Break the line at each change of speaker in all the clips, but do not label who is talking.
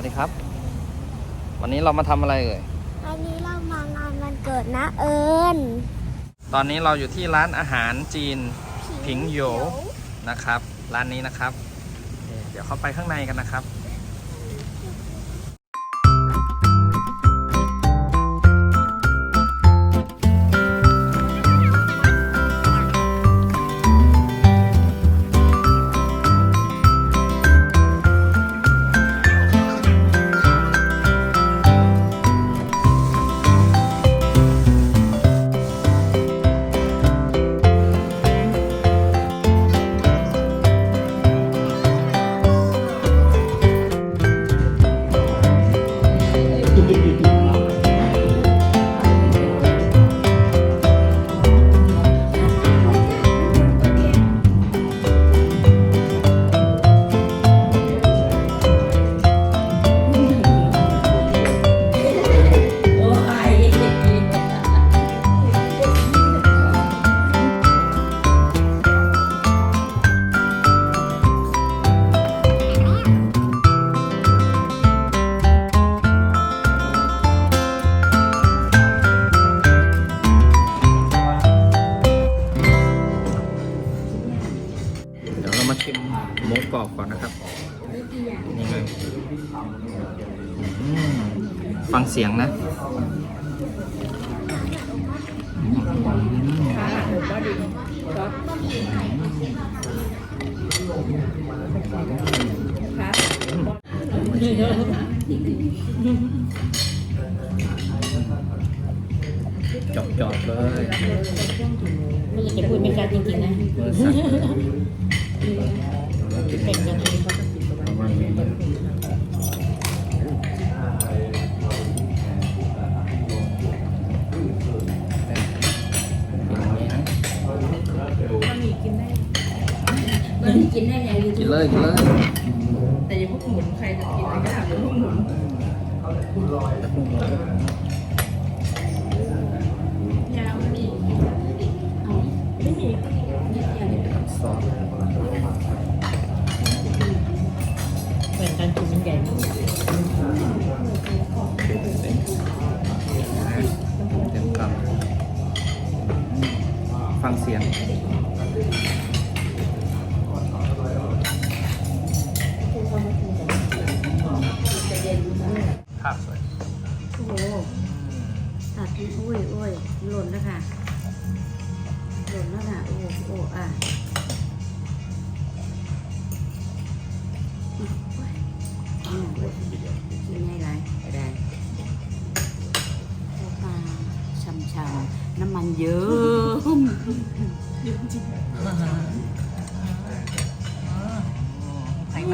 วัสดีครับ วันนี้เรามาทำอะไรเอ่ย
วันนี้เรามางานวันเกิดนะเอิญ
ตอนนี้เราอยู่ที่ร้านอาหารจีนผิงโหยวนะครับ ร้านนี้นะครับนี่เดี๋ยวเข้าไปข้างในกันนะครับ รอบก่อนนะครับนี่เลยอืมฟังเสียงนะจอบจอบๆเลย
ไม่อยากจะพูดไม่กล้าจริงๆนะ
มือสั่นเลยกิน
เป็นยังไง
ประมาณนี้อย่างนี้นะห
มันกินได้ไงยูทู
กิน
บ
เลยกินเลย
แต่อย่าพวกหมุนใครจะกินอะไรก็ได้อย่าพวกหมุนย เย
อะ
ไ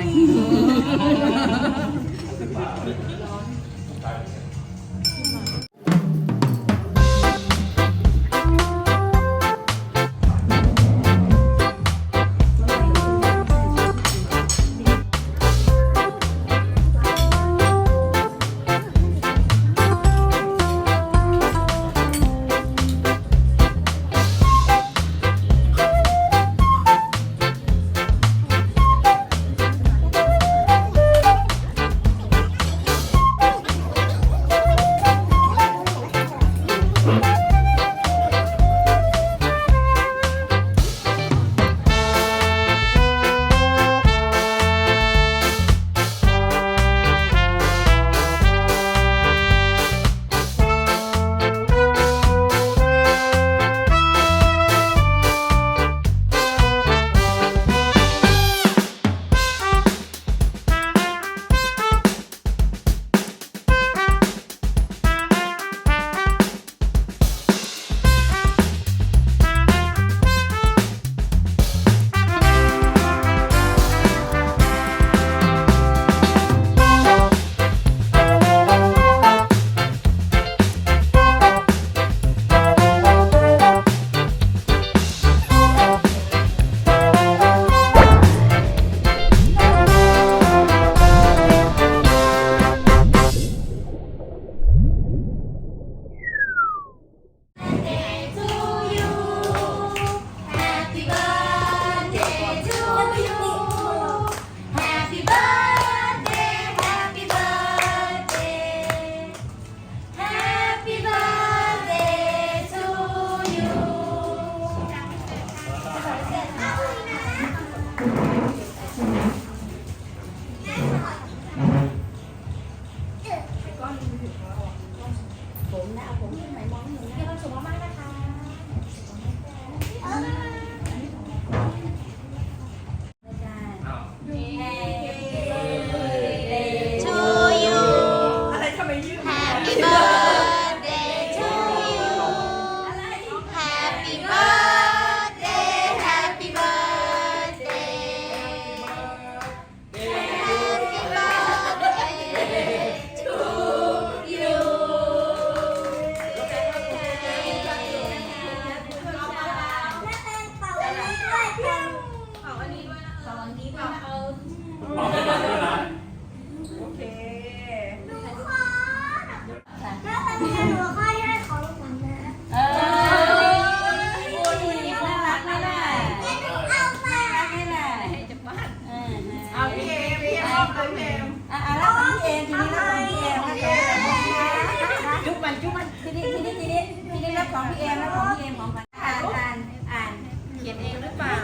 ขมันนี้ทีนี้ทีนี้ทีนี้รับของพี่เอมรับของพี่เอมของขวัญอ่านอ่านอ่าน
เขียนเองหรือเปล่า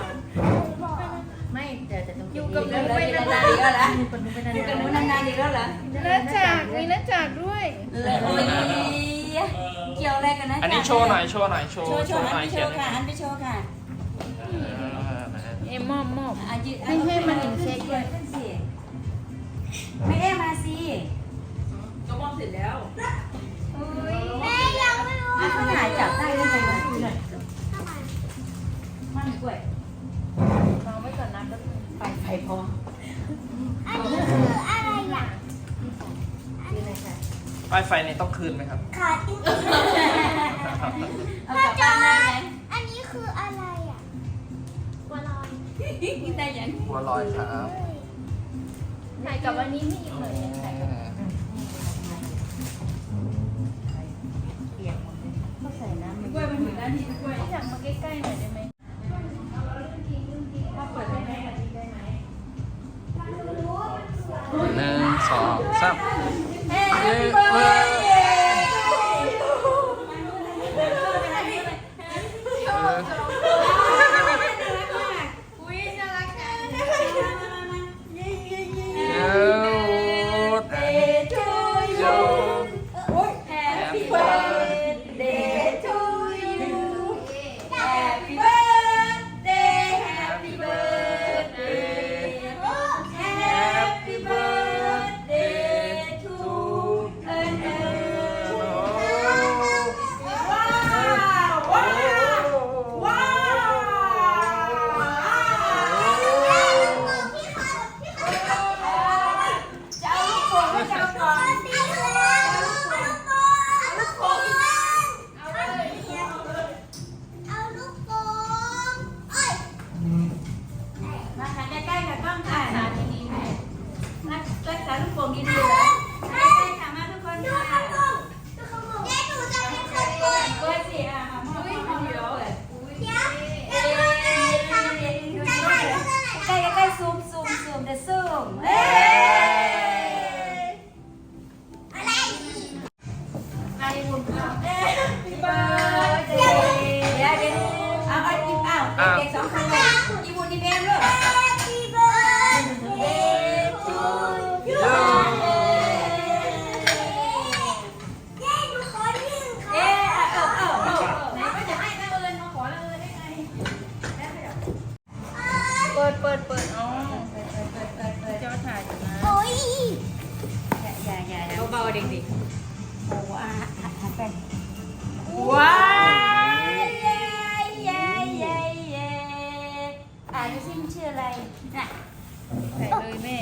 ไม่เดี๋ยวจะต้อง
อยู่กับหนูไปนานๆอีกแล้วเหรออยู่กับหนูนานๆอีกแล้วเหรอ
เนื้อจากมีเนื้อจากด้วย
เลยโอ้ยเกี่ยวอะไรกันนะ
อันนี้โชว์หน่อยโชว์หน่อยโช
โช
ว์
ว์โช
โช
ว์
ว์ห
อั
น่อนย
ไปโช
เขียน
ว์ค่ะอันไปโชว์ค่ะ
เอ็มมอบมอบ
อะยืน
ให้ให้มันเห็นเค้กด้วย
ขึ้นสิไม่เอ๊มาสิ
ก็มอบเสร็จแล้ว
ป้า
ยไฟนี่ต้องคืนไหมครับ
ขาจริง
เอากลับบ้านได้ไหม
อันนี้คืออะไรอะบัวลอย
ได้ยัง
บัวลอยครับ
ถ่กับวันนี้นี่อีกเลย
ใส่น้ำมัน
กล้วยมันถึงหน้าที่กล้วยอยากมาใกล้ๆหน่อยได้ไหม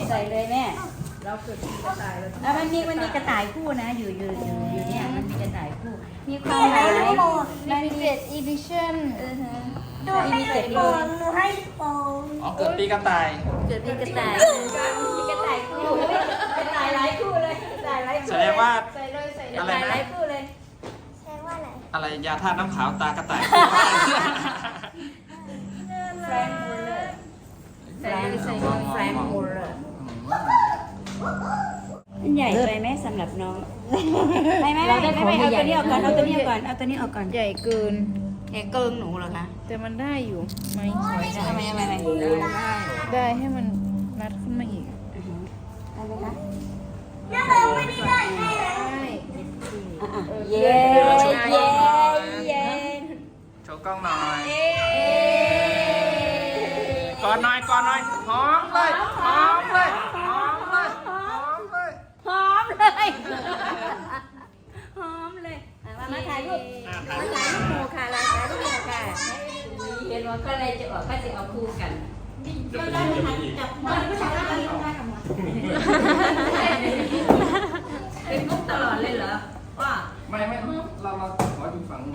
ใส่
เลยแม่เรา
เกิดมีกระต่ายแล้ว
แล้วมันมีมันมีกระต่ายคู่นะ อยู่อยู่อยู่อยู่เนี่ยมันมีกระต่ายคู่ มีความหมาย
มันมีเจ็ดอีดิชั่น
เออฮะใช่มีเจ็ดเลย
อ๋อเกิดปีกระต่าย
เกิดมีกระต่ายมีกระต่ายคู่กระต่ายหลายคู่เลยกระต่ายหลายคู่
แสดงว่า
ใส่เลยใส่
ก
เล
ระ
ย
ต่ายหลายคู่เลย
อะไรยาธาตุน้ำขาวตากระต่าย
แฟรงค์มูลเลอร์แฟรงค์แฟรงค์มูลเลอร์มันใหญ่ไปไหมสำหรับน้อง ไม่ไม่ไม่ไม่ไม่เอาตัวนี้ออกก่อนเอาตัวนี้ออกก่อนเอาตัวนี้ออกก่อน
ใหญ่เกิน
แกเกิงหนูเหรอคะ
แต่มันได้อยู่ไหม
ทำไมทำไมทำไม
ได้ให้มันรัดขึ้นมาอีก
ได้ไหมคะ
ได้
อะเย้เย้เย้
โชว์กล้องหน่อยก่อนหน่อยก่อนหน่อยหอมเลยหอมเลยหอมเลยหอมเลย
หอมเลย หอมเลยอะมามาถ่ายรูป
อะถ่าย
มา
รูป
ถ่ายรูปหมู่ค่ะถ่ายรูปหมู่ค่ะเห็นว่าก็เลยจะออกก็จะเอาคู่กันเป็นมุกตลอดเลยเหรอว่า
ไม่ไม่เราเราขออยู่ฝั่งนู้น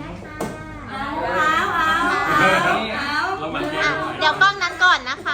เอาเอาเอาเอาเอา
เราหมั่นเก
เดี๋ยวกล้องนั้นก่อนนะคะ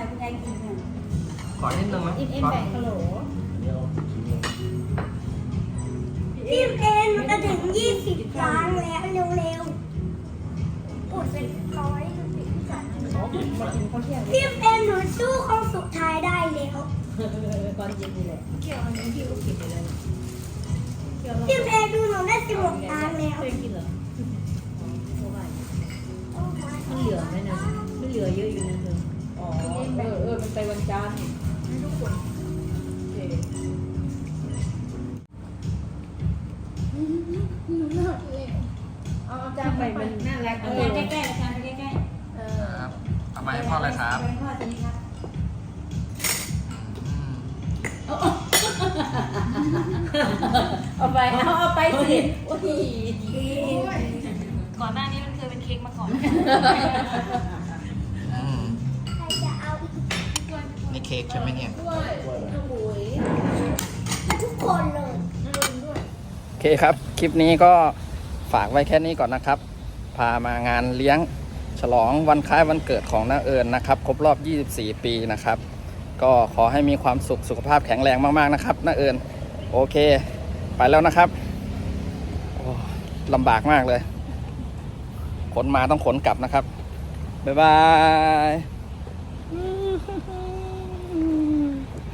กินค่ะคุ
ณยาย
กิน
ค่ะ
ขอนิดนึงนะ
อินเอ็นแบ่งฮัลโหล
พี่เอ็นมันจะถึงยี่สิบล้านแล้วเร็วๆกดเป็นร้อยสิบสาม
มากินข้าวเที่ยง
พี่เอ็นหนูสู้ของสุดท้ายได้แล้ว
ตอนเย็นนี่แหละเกี่ยวอันนี้พี่ก็กินไปเลยเกี่ยว
พี่เอ็นดูหนูได้สิบหกล้านแล้ว
เคยกินเหรอเท่าไหร่มันเหลือไหมนะมันเหลือเยอะอยู่นะเธออ๋อ เออเออมันไปวันจันทร์ให้ทุกคนโอเคเอาจานไปมันน่ารัก
เอ
อ
จา
อน
ใกล้ๆอาจานไปใกล้
เออค
รับเอามาให้พ่อเลยครับ
ๆเป็นพ่อจะนี่ครับ
อืม
เอาไปเอาเอาไปสิโอ้ย
ก่อนหน้านี้มันเคยเป็นเค้กมาก่อน
อื ค้กใช่ไหมเนี่ย
ด้วยโอ้ย
ทุกคนเลย
โอเคครับ คลิปนี้ก็ฝากไว้แค่นี้ก่อนนะครับ พามางานเลี้ยงฉลองวันคล้ายวันเกิดของน้าเอิญนะครับ ครบรอบ 24 ปีนะครับ ก็ขอให้มีความสุขสุขภาพแข็งแรงมากๆนะครับน้าเอิญโอเค ไปแล้วนะครับโอ้ลำบากมากเลย ขนมาต้องขนกลับนะครับ บ๊ายบาย